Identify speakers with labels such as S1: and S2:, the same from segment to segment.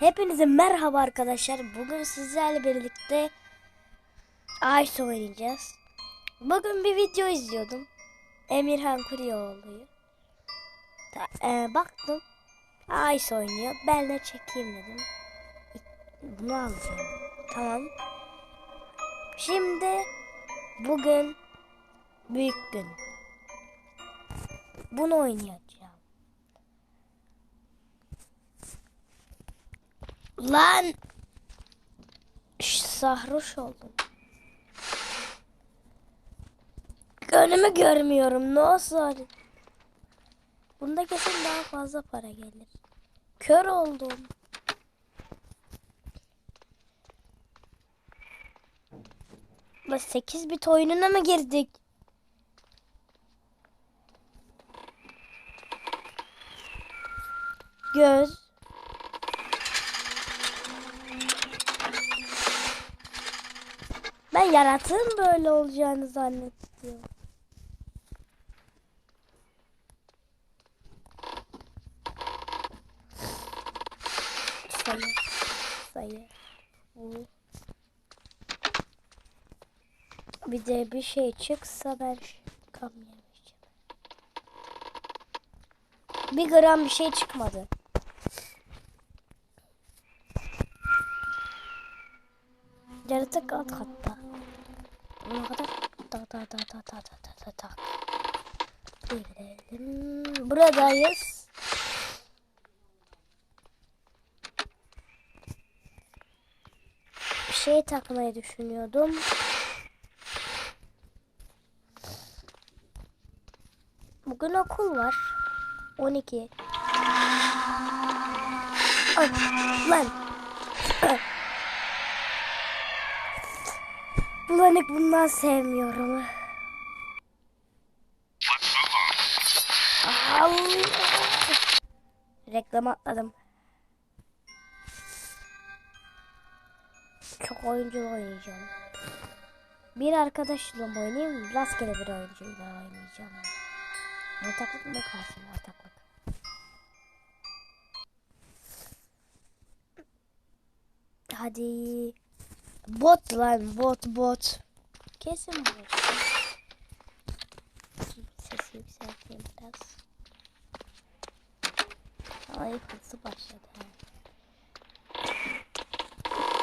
S1: Hepinize merhaba arkadaşlar. Bugün sizlerle birlikte Ice oynayacağız. Bugün bir video izliyordum. Emirhan Kuryoğlu'yu. E, baktım. Ice oynuyor. Ben de çekeyim dedim. Bunu alacağım. Tamam. Şimdi bugün büyük gün. Bunu oynayacağım. Lan Şş, sarhoş oldum. Önümü görmüyorum. Nasıl? Bunda kesin daha fazla para gelir. Kör oldum. Lan 8 bit oyununa mı girdik? Göz. Ben yaratığın böyle olacağını zannettim. Sayı. Sayı. Bir de bir şey çıksa ben kam yemeyeceğim. Bir gram bir şey çıkmadı. Yaratık alt katta. Ne kadar? Ta ta ta ta ta ta ta ta ta. Girelim. Buradayız. Bir şey takmayı düşünüyordum. Bugün okul var. 12. Ay, lan. Bulanık bundan sevmiyorum. Allah. Reklam atladım. Çok oyunculu oynayacağım. Bir arkadaşla oynayayım? Rastgele bir oyuncuyla oynayacağım. Ortaklık mı kalsın ortaklık? Hadi. Bot lan bot bot. Kesin bot. Sesi yükselteyim biraz. Ay hızlı başladı.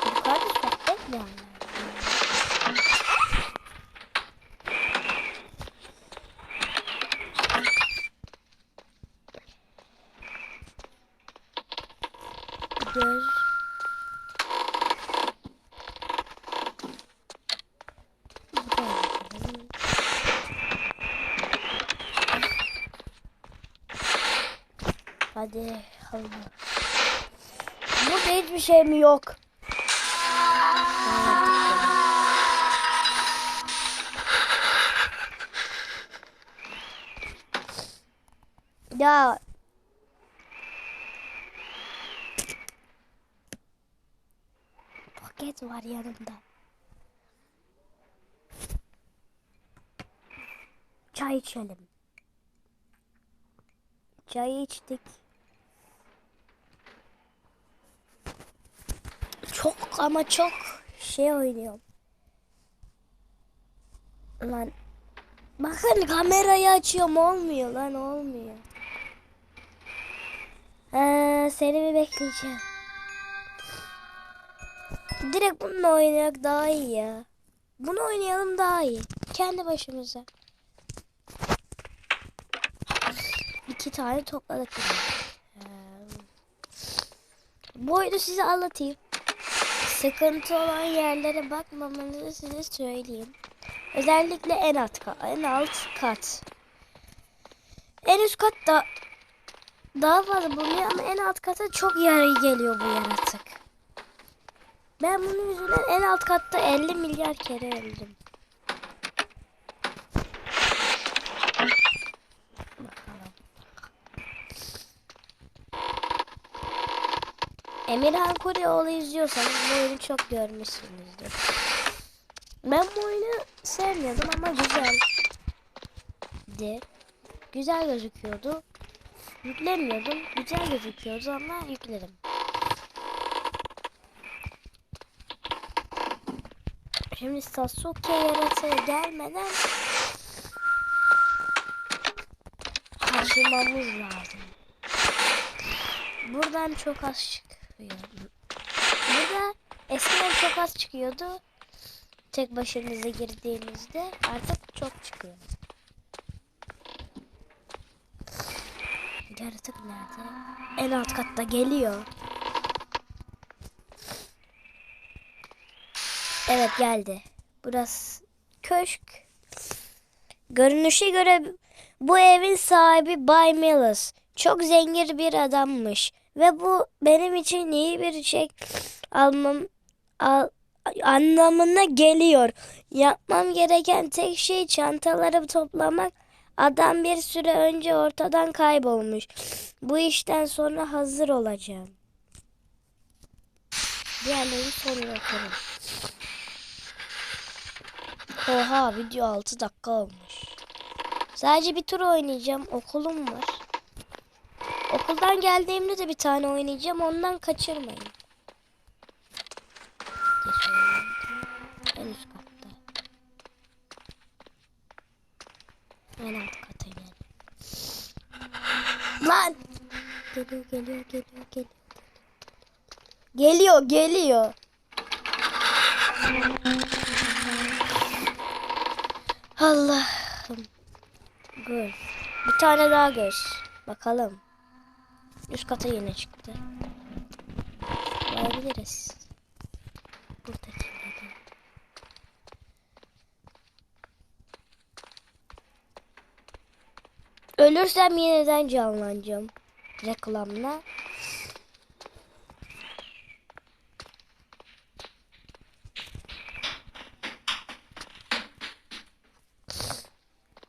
S1: Yukarıda sohbet mi? Göz. Hadi Allah. Burada hiçbir şey mi yok? Ya paket var yanımda. Çay içelim. Çay içtik. Çok ama çok şey oynuyorum. Lan bakın kamerayı açıyorum olmuyor lan olmuyor. Ee, seni bir bekleyeceğim. Direkt bununla oynayak daha iyi ya. Bunu oynayalım daha iyi. Kendi başımıza. İki tane topladık. Ee, bu oyunu size anlatayım. Sıkıntı olan yerlere bakmamanızı size söyleyeyim. Özellikle en alt kat. En alt kat. En üst kat da daha fazla bulunuyor ama en alt kata çok yer geliyor bu yaratık. Ben bunun yüzünden en alt katta 50 milyar kere öldüm. Emir Hankurioğlu izliyorsanız bu oyunu çok görmüşsünüzdür. Ben bu oyunu sevmiyordum ama güzeldi. Güzel gözüküyordu. Yüklemiyordum. Güzel gözüküyordu ama yükledim. Şimdi Sasuke yaratığı gelmeden taşımamız lazım. Buradan çok az çık çıkıyor. Burada eskiden çok az çıkıyordu. Tek başınıza girdiğinizde artık çok çıkıyor. Yaratık nerede? En alt katta geliyor. Evet geldi. Burası köşk. Görünüşe göre bu evin sahibi Bay Mills. Çok zengin bir adammış. Ve bu benim için iyi bir şey almam al, anlamına geliyor. Yapmam gereken tek şey çantaları toplamak. Adam bir süre önce ortadan kaybolmuş. Bu işten sonra hazır olacağım. Diğerlerini sonra yaparım. Oha video 6 dakika olmuş. Sadece bir tur oynayacağım. Okulum var. Okuldan geldiğimde de bir tane oynayacağım. Ondan kaçırmayın. En üst katta. En alt kata gel. Lan! Geliyor geliyor geliyor geliyor. Geliyor geliyor. Allah'ım. Göz. Bir tane daha göz. Bakalım. Üst kata yine çıktı. Bulabiliriz. Buradakileri. Ölürsem yeniden canlanacağım. Reklamla.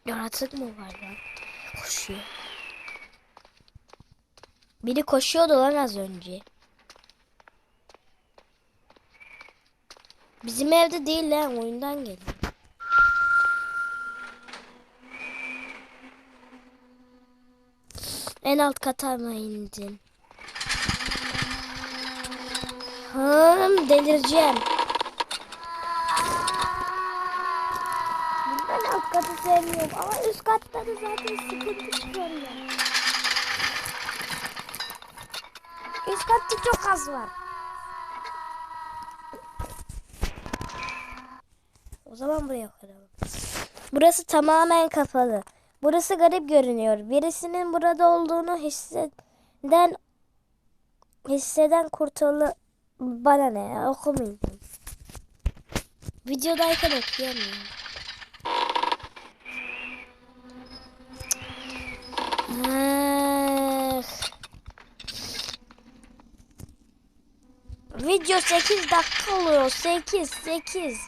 S1: Yaratık mı var lan? Koşuyor. Biri koşuyordu lan az önce. Bizim evde değil lan oyundan geliyor. En alt kata mı indin? Hım delireceğim. Ben alt katı sevmiyorum ama üst katta da zaten sıkıntı çıkarıyor. Üst katta çok az var. O zaman buraya koyalım. Burası tamamen kapalı. Burası garip görünüyor. Birisinin burada olduğunu hisseden hisseden kurtulu bana ne ya okumayayım. Videodayken okuyamıyorum. Ah. Video 8 dakika oluyor. 8 8.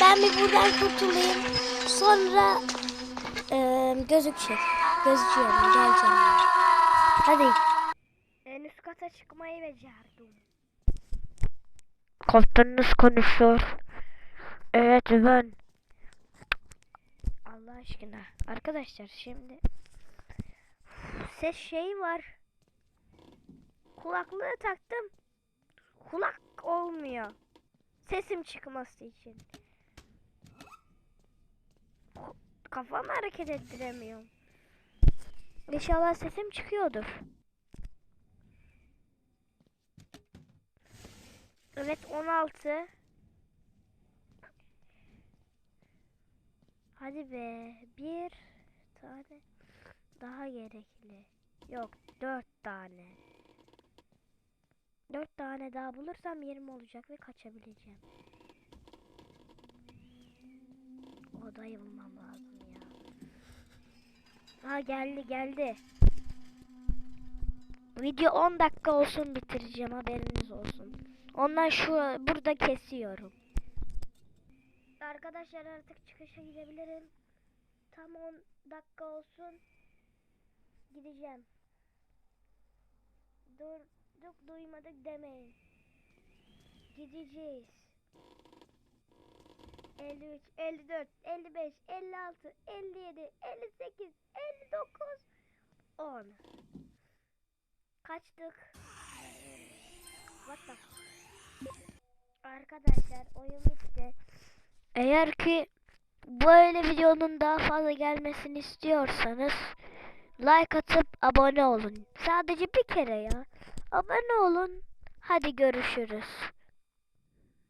S1: Ben bir buradan kurtulayım. Sonra e, gözükecek. Gözüküyorum. Geleceğim. Hadi. En üst kata çıkmayı becerdim.
S2: Kaptanınız konuşuyor. Evet ben.
S1: Allah aşkına. Arkadaşlar şimdi ses şeyi var. Kulaklığı taktım. Kulak olmuyor. Sesim çıkması için. Kafamı hareket ettiremiyorum. İnşallah sesim çıkıyordur. Evet 16. Hadi be. Bir tane daha gerekli. Yok dört tane. Dört tane daha bulursam yerim olacak ve kaçabileceğim. Odayı bulmam lazım ya. Ha geldi geldi. Video 10 dakika olsun bitireceğim haberiniz olsun. Ondan şu burada kesiyorum. Arkadaşlar artık çıkışa gidebilirim. Tam 10 dakika olsun. Gideceğim. Durduk duymadık demeyin. Gideceğiz. 53, 54, 55, 56, 57, 58, 59, 10. Kaçtık? Arkadaşlar oyun bitti.
S2: Eğer ki böyle videonun daha fazla gelmesini istiyorsanız like atıp abone olun. Sadece bir kere ya. Abone olun. Hadi görüşürüz.